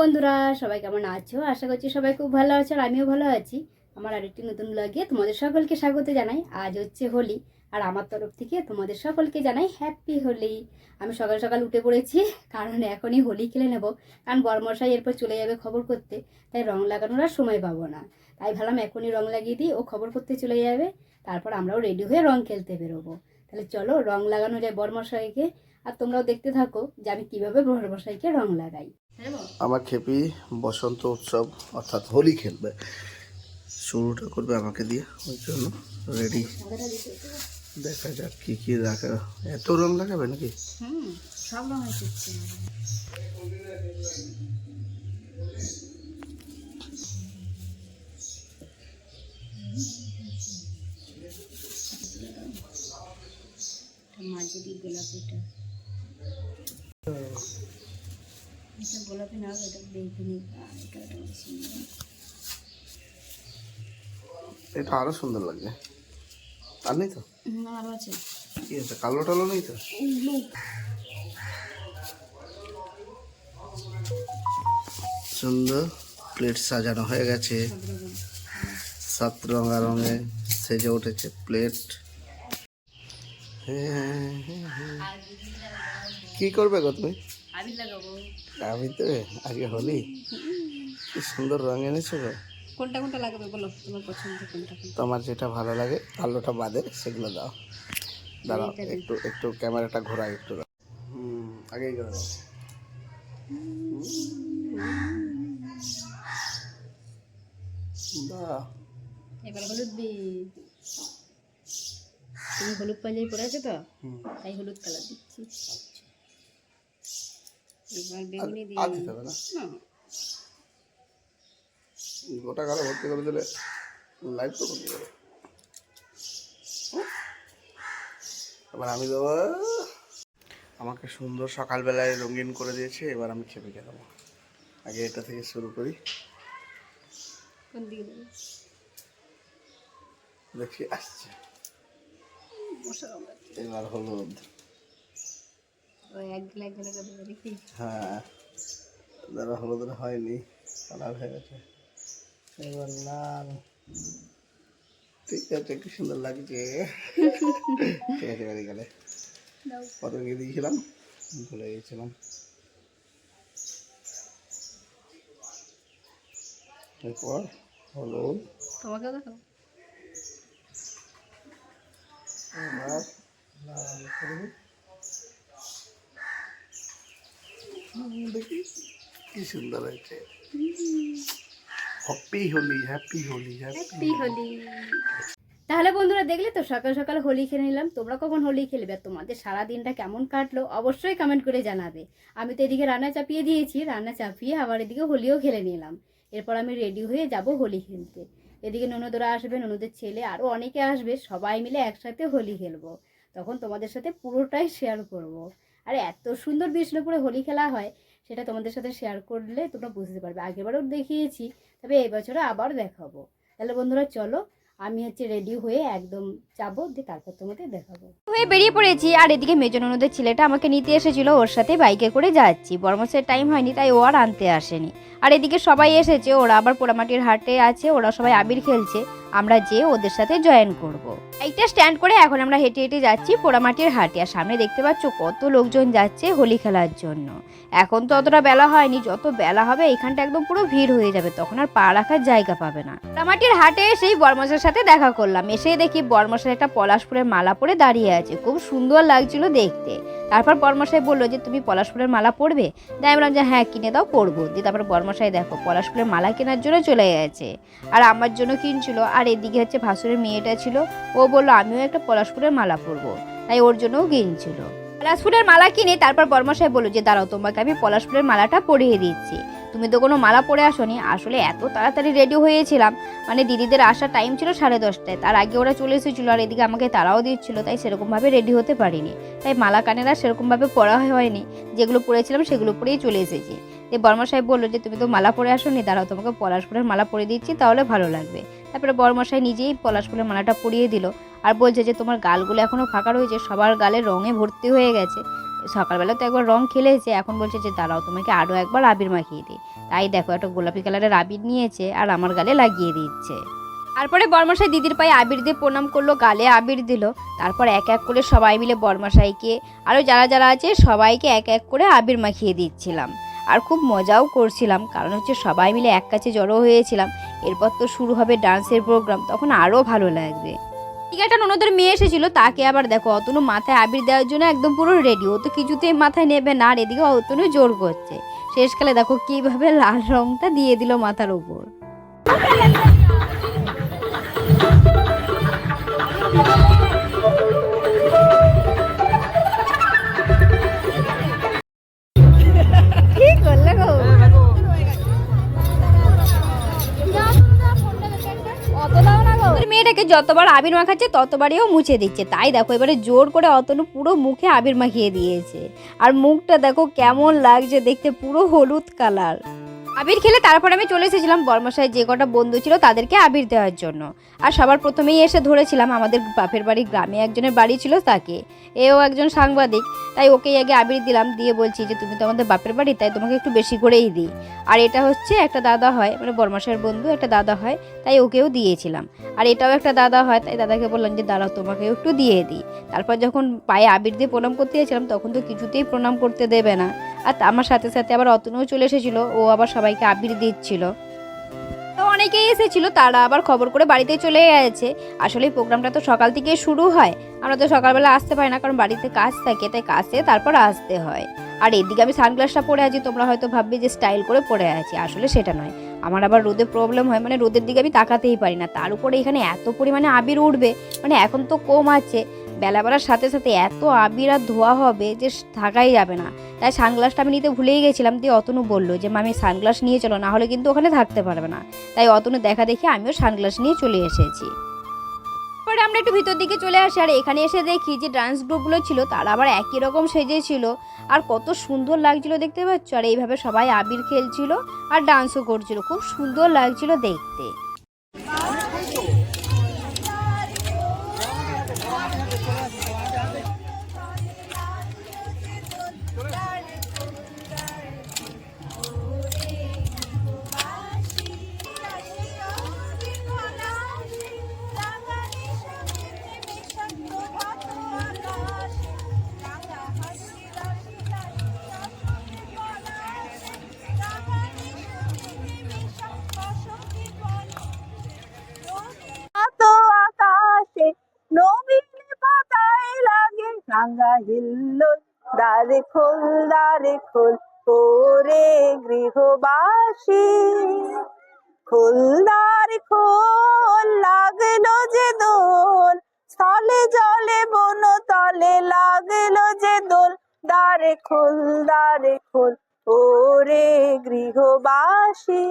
বন্ধুরা, সবাই কেমন আছো? আশা করছি সবাই খুব ভালো আছো আর আমিও ভালো আছি। আমার আরেকটি নতুন ব্লগে তোমাদের সকলকে স্বাগত জানাই। আজ হচ্ছে হোলি আর আমার তরফ থেকে তোমাদের সকলকে জানাই হ্যাপি হোলি। আমি সকাল সকাল উঠে পড়েছি, কারণ এখনই হোলি খেলে নেব। কারণ বরমশাই এরপর চলে যাবে খবর করতে, তাই রং লাগানোর আর সময় পাবো না। তাই ভাবলাম এখনই রং লাগিয়ে দিই, ও খবর করতে চলে যাবে। তারপর আমরাও রেডি হয়ে রং খেলতে বেরোবো। তাহলে চলো রং লাগানো যায় বরমশাইকে। আর তোমরাও দেখতে থাকো যে আমি কীভাবে বরমশাইকে রং লাগাই। আমার খেপি বসন্ত উৎসব, অর্থাৎ হোলি খেলবে। শুরুটা করবে আমাকে দিয়ে, ওই জন্য রেডি দেখা যাক কি কি রাখা, এত রং লাগাবে নাকি? গোলাপিটা এটা গোলাপি না এটা বেগুনি এটা সুন্দর। আরও সুন্দর লাগবে আর নেই তো? হুম, আরও আছে। কি আছে? কালো টালো নেই তো? সুন্দর প্লেট সাজানো হয়ে গেছে। সাত রঙা রঙে সেজে উঠেছে প্লেট কি করবে গো তুমি? আবির লাগাবো আমি তো আজকে হোলি। কি সুন্দর রং এনেছো গো। কোনটা কোনটা লাগাবে বলো তোমার পছন্দ কোনটা? তোমার যেটা ভালো লাগে কালোটা বাদে সেগুলো দাও। দাঁড়াও একটু একটু ক্যামেরাটা ঘোরাই একটু হুম আগেই করে দাও। দাও। এবার হলুদ দি তুমি হলুদ পাঞ্জাবি পরে আছো তো। তাই হলুদ কালার দিচ্ছি। এবার বেগুনি দিই। আর দিতে হবে না? না, গোটা কালো ভর্তি করে দিলে লাইভ তো করতে পারে এবার আমি দেবো আমাকে সুন্দর সকালবেলায় রঙিন করে দিয়েছে এবার আমি খেপে দেবো আগে এটা থেকে শুরু করি। কোন দিকে দেখি আসছে। এবার হলুদ ওই এক গেলে এক গেলে করে দেবো দেখি হ্যাঁ দাদা হলুদ হয়নি কালার হয়ে গেছে। এবার লাল ঠিক আছে কি সুন্দর লাগছে। ঠিক আছে বেরিয়ে গেলে কত গিয়ে দিয়েছিলাম ভুলে গেছিলাম। এরপর হলুদ তোমাকেও দেখো এবার লাল করব হুম, দেখি কি সুন্দর হয়েছে। Happy Holi happy Holi happy Holi তাহলে বন্ধুরা দেখলে তো সকাল সকাল হোলি খেলে নিলাম। তোমরা কখন হোলি খেলবে আর তোমাদের সারা দিনটা কেমন কাটলো অবশ্যই কমেন্ট করে জানাবে। আমি তো এদিকে রান্না চাপিয়ে দিয়েছি রান্না চাপিয়ে আবার এদিকে হোলিও খেলে নিলাম। এরপর আমি রেডি হয়ে যাব হোলি খেলতে। এদিকে ননদরা আসবে ননদের ছেলে আরও অনেকে আসবে সবাই মিলে একসাথে হোলি খেলব। তখন তোমাদের সাথে পুরোটাই শেয়ার করব। আর, এত সুন্দর বিষ্ণুপুরে হোলি খেলা হয়, সেটা তোমাদের সাথে শেয়ার করলে তোমরা বুঝতে পারবে। আগেরবারও দেখিয়েছি, তবে এবছরও আবার দেখাবো। তাহলে বন্ধুরা, চলো, আমি হচ্ছে রেডি হয়ে একদম যাব, দিয়ে তারপর তোমাদের দেখাবো। হয়ে বেরিয়ে পড়েছি, আর এদিকে মেজন ননদের ছেলেটা আমাকে নিতে এসেছিল, ওর সাথে বাইকে করে যাচ্ছি। বর্মসের টাইম হয়নি, তাই ও আর আনতে আসেনি। আর এদিকে সবাই এসেছে, ওরা আবার পোড়ামাটির হাটে আছে, ওরা সবাই আবির খেলছে। আমরা যে ওদের সাথে জয়েন করব। একটা স্ট্যান্ড করে এখন আমরা হেঁটে হেঁটে যাচ্ছি পোড়ামাটির হাটে। আর সামনে দেখতে পাচ্ছ কত লোকজন যাচ্ছে হোলি খেলার জন্য। এখন তো অতটা বেলা হয়নি, যত বেলা হবে এখানটা একদম পুরো ভিড় হয়ে যাবে, তখন আর পা রাখার জায়গা পাবে না। পোড়ামাটির হাটে সেই বর্মশের সাথে দেখা করলাম। এসে দেখি বর্মশের একটা পলাশপুরের মালা পরে দাঁড়িয়ে আছে। খুব সুন্দর লাগছিল দেখতে। তারপর বর্মশাই বলল যে, তুমি পলাশ ফুলের মালা পরবে? তাই বললাম যে হ্যাঁ কিনে দাও, পরবো। দিয়ে তারপর বর্মশাই, দেখো পলাশ ফুলের মালা কেনার জন্য চলে গেছে। আর আমার জন্য কিনছিল। আর এদিকে হচ্ছে ভাসুরের মেয়েটা ছিল। ও বলল, আমিও একটা পলাশ ফুলের মালা পরবো। তাই ওর জন্যও কিনছিল। পলাশ ফুলের মালা কিনে তারপর বর্মশাই বলল যে, দাঁড়াও, তোমাকে আমি পলাশ ফুলের মালাটা পরিয়ে দিচ্ছি। তুমি তো কোনো মালা পরে আসোনি। আসলে এত তাড়াতাড়ি রেডি হয়েছিলাম। মানে দিদিদের আসার টাইম ছিল সাড়ে দশটায়। তার আগে ওরা চলে এসেছিল আর এদিকে আমাকে তারাও দিচ্ছিল, তাই সেরকমভাবে রেডি হতে পারিনি। তাই মালা কানেরা সেরকমভাবে পরা হয়নি। যেগুলো পরেছিলাম সেগুলো পরেই চলে এসেছি। যে বর্মা সাহেব বলল যে, তুমি তো মালা পরে আসোনি, দাঁড়াও, তোমাকে পলাশ ফুলের মালা পরে দিচ্ছি, তাহলে ভালো লাগবে। তারপরে বর্মশাই নিজেই পলাশ ফুলের মালাটা পরিয়ে দিল। আর বলছে যে, তোমার গালগুলো এখনও ফাঁকা রয়েছে, সবার গালে রঙে ভর্তি হয়ে গেছে। সকালবেলা তো একবার রং খেলেছে, এখন বলছে যে, দাঁড়াও, তোমাকে আরও একবার আবির মাখিয়ে দিই। তাই দেখো, একটা গোলাপি কালারের আবির নিয়েছে আর আমার গালে লাগিয়ে দিচ্ছে। তারপরে বর্মশাই দিদির পায়ে আবির দিয়ে প্রণাম করল, গালে আবির দিল। তারপর এক এক করে সবাই মিলে বর্মশাইকে আরও যারা যারা আছে, সবাইকে এক এক করে আবির মাখিয়ে দিচ্ছিলাম। আর খুব মজাও করছিলাম, কারণ হচ্ছে সবাই মিলে এক কাছে জড়ো হয়েছিলাম। এরপর তো শুরু হবে ডান্সের প্রোগ্রাম, তখন আরও ভালো লাগবে। ঠিক একটা ননদের মেয়ে এসেছিল, তাকে আবার দেখো, অতনু মাথায় আবির দেওয়ার জন্য একদম পুরো রেডি ও তো কিছুতেই মাথায় নেবে না, আর এদিকে অতনু জোর করছে। শেষকালে দেখো কীভাবে লাল রংটা দিয়ে দিল মাথার উপর। মেয়েটাকে যতবার আবির মাখাচ্ছে, ততবারই ও মুছে দিচ্ছে। তাই দেখো, এবারে জোর করে অতনু পুরো মুখে আবির মাখিয়ে দিয়েছে। আর মুখটা দেখো কেমন লাগছে দেখতে, পুরো হলুদ কালার। আবির খেলে তারপর আমি চলে এসেছিলাম বর্মশাই যে কটা বন্ধু ছিল তাদেরকে আবির দেওয়ার জন্য। আর সবার প্রথমেই এসে ধরেছিলাম আমাদের বাপের বাড়ি গ্রামে একজনের বাড়ি ছিল তাকে। এও একজন সাংবাদিক, তাই ওকেই আগে আবির দিলাম, দিয়ে বলছি যে, তুমি তো আমাদের বাপের বাড়ি, তাই তোমাকে একটু বেশি করেই দিই। আর এটা হচ্ছে একটা দাদা হয় মানে বর্মাশাইয়ের বন্ধু একটা দাদা হয়, তাই ওকেও দিয়েছিলাম। আর এটাও একটা দাদা হয়, তাই দাদাকে বললাম যে, দাঁড়াও, তোমাকেও একটু দিয়ে দিই। তারপর যখন পায়ে আবির দিয়ে প্রণাম করতে গেছিলাম, তখন তো কিছুতেই প্রণাম করতে দেবে না। আর আমার সাথে সাথে আবার অতনুও চলে এসেছিল, ও আবার সবাইকে আবির দিচ্ছিল। তো অনেকেই এসেছিল, তারা আবার খবর করে বাড়িতে চলে গেছে। আসলে প্রোগ্রামটা তো সকাল থেকে শুরু হয়, আমরা তো সকালবেলা আসতে পারি না, কারণ বাড়িতে কাজ থাকে, তাই কাজ তারপর আসতে হয়। আর এদিকে আমি সানগ্লাসটা পরে আছি, তোমরা হয়তো ভাববে যে স্টাইল করে পরে আছি, আসলে সেটা নয়। আমার আবার রোদে প্রবলেম হয় মানে রোদের দিকে আমি তাকাতেই পারি না। তার উপরে এখানে এত পরিমাণে আবির উঠবে মানে এখন তো কম আছে বেলা বেলার সাথে সাথে এত আবির আর ধোয়া হবে যে থাকাই যাবে না। তাই সানগ্লাসটা আমি নিতে ভুলেই গেছিলাম, দিয়ে অতনু বলল যে মামি সানগ্লাস নিয়ে চলো, না হলে কিন্তু ওখানে থাকতে পারবে না। তাই অতনু দেখা দেখে আমিও সানগ্লাস নিয়ে চলে এসেছি। পরে আমরা একটু ভিতর দিকে চলে আসি, আর এখানে এসে দেখি যে ডান্স গ্রুপগুলো ছিল, তারা আবার একই রকম সেজেছিল। আর কত সুন্দর লাগছিল দেখতে পাচ্ছ? আর এইভাবে সবাই আবির খেলছিল আর ডান্সও করছিল। খুব সুন্দর লাগছিল দেখতে। রাঙা হিল্লোল, দ্বারে খোল দ্বারে খোল, ওরে গৃহবাসী। খোল, দ্বারে খোল, লাগল যে দোল, স্থলে জলে বন তলে লাগল যে দোল। দ্বারে খোল দ্বারে খোল, ওরে গৃহবাসী।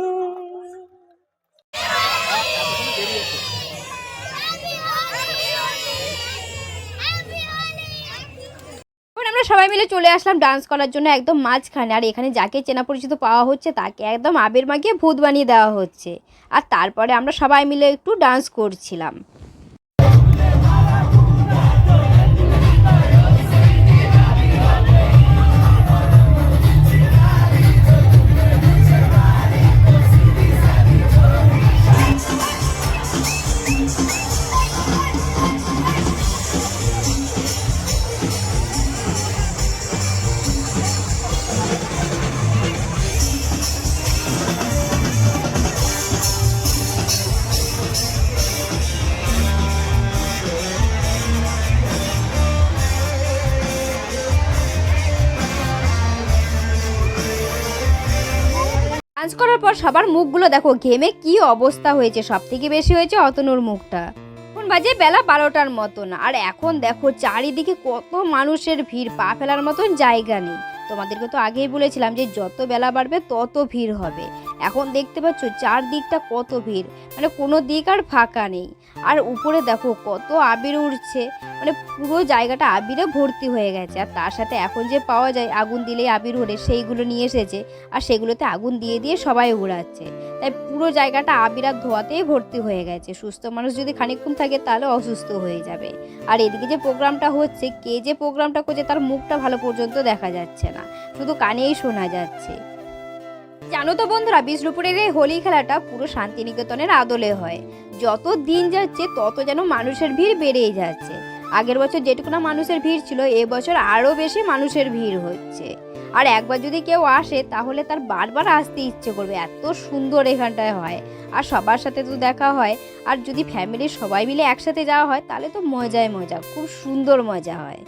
আমরা সবাই মিলে চলে আসলাম ডান্স করার জন্য একদম মাঝখানে। আর এখানে যাকে চেনা পরিচিত পাওয়া হচ্ছে, তাকে একদম আবির মাখিয়ে ভূত বানিয়ে দেওয়া হচ্ছে। আর তারপরে আমরা সবাই মিলে একটু ডান্স করছিলাম। ডান্স পর সবার মুখগুলো দেখো, ঘেমে কি অবস্থা হয়েছে? সব থেকে বেশি হয়েছে অতনুর মুখটা। এখন বাজে বেলা বারোটার মতন। আর এখন দেখো, চারিদিকে কত মানুষের ভিড়, পা ফেলার মতন জায়গা নেই। তোমাদেরকে তো আগেই বলেছিলাম যে যত বেলা বাড়বে তত ভিড় হবে। এখন দেখতে পাচ্ছ চারদিকটা কত ভিড়। মানে কোনো দিক আর ফাঁকা নেই। আর উপরে দেখো কত আবির উঠছে মানে পুরো জায়গাটা আবিরে ভর্তি হয়ে গেছে। আর তার সাথে এখন যে পাওয়া যায় আগুন দিলেই আবির ওড়ে, সেইগুলো নিয়ে এসেছে। আর সেগুলোতে আগুন দিয়ে দিয়ে সবাই উড়াচ্ছে। তাই পুরো জায়গাটা আবির ধোয়াতেই ভর্তি হয়ে গেছে। সুস্থ মানুষ যদি খানিকক্ষণ থাকে তাহলে অসুস্থ হয়ে যাবে। আর এদিকে যে প্রোগ্রামটা হচ্ছে, কে যে প্রোগ্রামটা করছে তার মুখটা ভালো পর্যন্ত দেখা যাচ্ছে না। শুধু কানেই শোনা যাচ্ছে। জানো তো বন্ধুরা, বিষ্ণুপুরের এই হোলি খেলাটা পুরো শান্তিনিকেতনের আদলে হয়। যত দিন যাচ্ছে, তত যেন মানুষের ভিড় বেড়েই যাচ্ছে। আগের বছর যেটুকু না মানুষের ভিড় ছিল এবছর আরও বেশি মানুষের ভিড় হচ্ছে। আর একবার যদি কেউ আসে, তাহলে তার বারবার আসতে ইচ্ছে করবে। এত সুন্দর এখানটায় হয়। আর সবার সাথে তো দেখা হয়। আর যদি ফ্যামিলির সবাই মিলে একসাথে যাওয়া হয়, তাহলে তো মজায় মজা। খুব সুন্দর মজা হয়।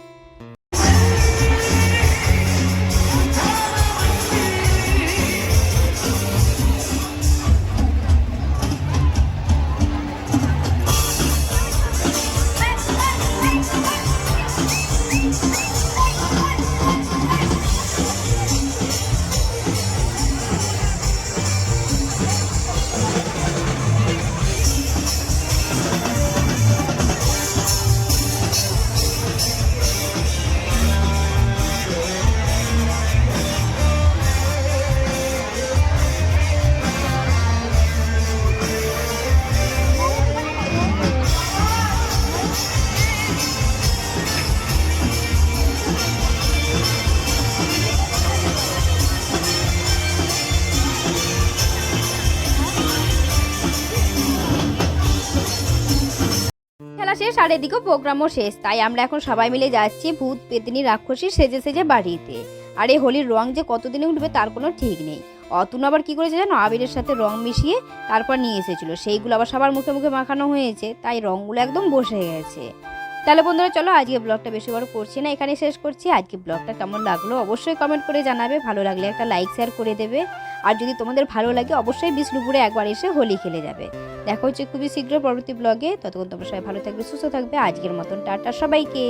আর এদিকেও প্রোগ্রামও শেষ, তাই আমরা এখন সবাই মিলে যাচ্ছি ভূত, পেতনি, রাক্ষসী সেজে সেজে বাড়িতে। আর এই হোলির রং যে কতদিনে উঠবে তার কোনো ঠিক নেই। অতুন আবার কি করেছে জানো? আবিরের সাথে রং মিশিয়ে তারপর নিয়ে এসেছিল। সেইগুলো আবার সবার মুখে মুখে মাখানো হয়েছে, তাই রঙগুলো একদম বসে গেছে। তাহলে বন্ধুরা, চলো আজকে ব্লগটা বেশি বড় করছি না এখানে শেষ করছি। আজকে ব্লগটা কেমন লাগল অবশ্যই কমেন্ট করে জানাবে। ভালো লাগলে একটা লাইক শেয়ার করে দেবে। আর যদি তোমাদের ভালো লাগে, অবশ্যই বিষ্ণুপুরে একবার এসে হোলি খেলে যাবে। দেখা হচ্ছে খুবই শীঘ্র পরবর্তী ব্লগে ততক্ষণ তোমরা সবাই ভালো থাকবে, সুস্থ থাকবে। আজকের মতন টাটা সবাইকে।